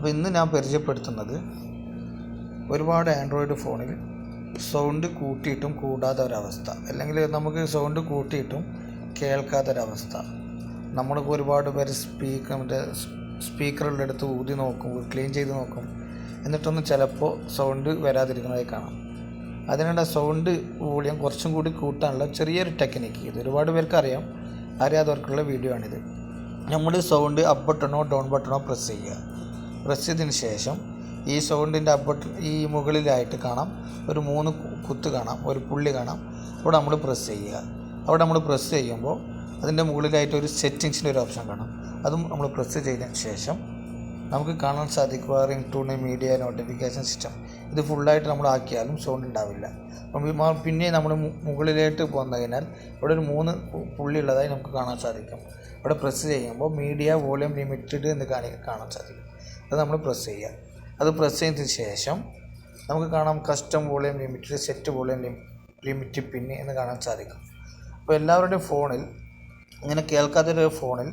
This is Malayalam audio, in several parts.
അപ്പോൾ ഇന്ന് ഞാൻ പരിചയപ്പെടുത്തുന്നത് ഒരുപാട് ആൻഡ്രോയിഡ് ഫോണിൽ സൗണ്ട് കൂട്ടിയിട്ടും കൂടാത്ത ഒരവസ്ഥ അല്ലെങ്കിൽ നമുക്ക് സൗണ്ട് കൂട്ടിയിട്ടും കേൾക്കാത്തൊരവസ്ഥ. നമ്മളിപ്പോൾ ഒരുപാട് പേര് സ്പീക്കർ മറ്റേ സ്പീക്കറുടെ അടുത്ത് ഊതി നോക്കും ക്ലീൻ ചെയ്ത് നോക്കും. എന്നിട്ടൊന്നും ചിലപ്പോൾ സൗണ്ട് വരാതിരിക്കുന്നതായി കാണാം. അതിനുള്ള സൗണ്ട് വോളിയം കുറച്ചും കൂടി കൂട്ടാനുള്ള ചെറിയൊരു ടെക്നിക്ക് ഇത്. ഒരുപാട് പേർക്ക് അറിയാം. അറിയാത്തവർക്കുള്ള വീഡിയോ ആണിത്. നമ്മൾ സൗണ്ട് അപ്പ് ബട്ടണോ ഡൗൺ ബട്ടണോ പ്രസ് ചെയ്യുക. ചെയ്തതിന് ശേഷം ഈ സൗണ്ടിന്റെ അപ്പോട്ട് ഈ മുകളിലായിട്ട് കാണാം. ഒരു മൂന്ന് കുത്ത് കാണാം ഒരു പുള്ളി കാണാം. അവിടെ നമ്മൾ പ്രസ് ചെയ്യുക. അവിടെ നമ്മൾ പ്രസ് ചെയ്യുമ്പോൾ അതിന്റെ മുകളിലായിട്ട് ഒരു സെറ്റിങ്സിന്റെ ഒരു ഓപ്ഷൻ കാണാം. അതും നമ്മൾ പ്രസ് ചെയ്തതിന് ശേഷം നമുക്ക് കാണാൻ സാധിക്കുക ring tone media notification system ഇത് ഫുള്ളായിട്ട് നമ്മൾ ആക്കിയാലും സൗണ്ട് ഉണ്ടാവില്ല. അപ്പം പിന്നെ നമ്മൾ മുകളിലേക്ക് പോകുന്നതിനാൽ ഇവിടെ ഒരു മൂന്ന് പുള്ളി ഉള്ളതായി നമുക്ക് കാണാൻ സാധിക്കും. ഇവിടെ പ്രസ് ചെയ്യുമ്പോൾ മീഡിയ വോളിയം ലിമിറ്റഡ് എന്ന് കാണി കാണാൻ സാധിക്കും. അത് നമ്മൾ പ്രസ് ചെയ്യുക. അത് പ്രസ് ചെയ്തതിന് ശേഷം നമുക്ക് കാണാം custom volume limit set volume limit പിന്നെ എന്ന് കാണാൻ സാധിക്കും. അപ്പോൾ എല്ലാവരുടെയും ഫോണിൽ ഇങ്ങനെ കേൾക്കാത്തൊരു ഫോണിൽ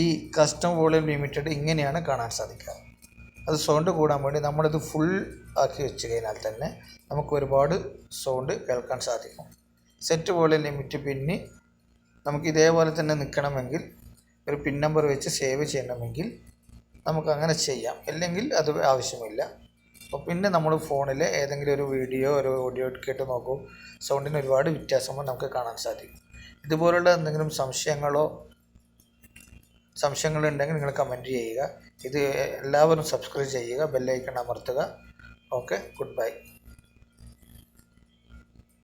ഈ കസ്റ്റം വോളിയം ലിമിറ്റഡ് ഇങ്ങനെയാണ് കാണാൻ സാധിക്കുക. അത് സൗണ്ട് കൂടാൻ വേണ്ടി നമ്മളിത് ഫുൾ ആക്കി വെച്ച് കഴിഞ്ഞാൽ തന്നെ നമുക്ക് ഒരുപാട് സൗണ്ട് കേൾക്കാൻ സാധിക്കും. സെറ്റ് വോളിയം ലിമിറ്റ് പിന്നെ നമുക്ക് ഇതേപോലെ തന്നെ നിൽക്കണമെങ്കിൽ ഒരു പിൻ നമ്പർ വെച്ച് സേവ് ചെയ്യണമെങ്കിൽ നമുക്ക് അങ്ങനെ ചെയ്യാം. അല്ലെങ്കിൽ അത് ആവശ്യമില്ല. അപ്പോൾ പിന്നെ നമ്മൾ ഫോണിൽ ഏതെങ്കിലും ഒരു വീഡിയോ ഒരു ഓഡിയോ കേട്ട് നോക്കും. സൗണ്ടിന് ഒരുപാട് വ്യത്യാസങ്ങൾ നമുക്ക് കാണാൻ സാധിക്കും. ഇതുപോലുള്ള എന്തെങ്കിലും സംശയങ്ങളോ സംശയങ്ങളുണ്ടെങ്കിൽ നിങ്ങൾ കമന്റ് ചെയ്യുക. ഇത് എല്ലാവരും സബ്സ്ക്രൈബ് ചെയ്യുക. ബെല്ലൈക്കൺ അമർത്തുക. Okay good bye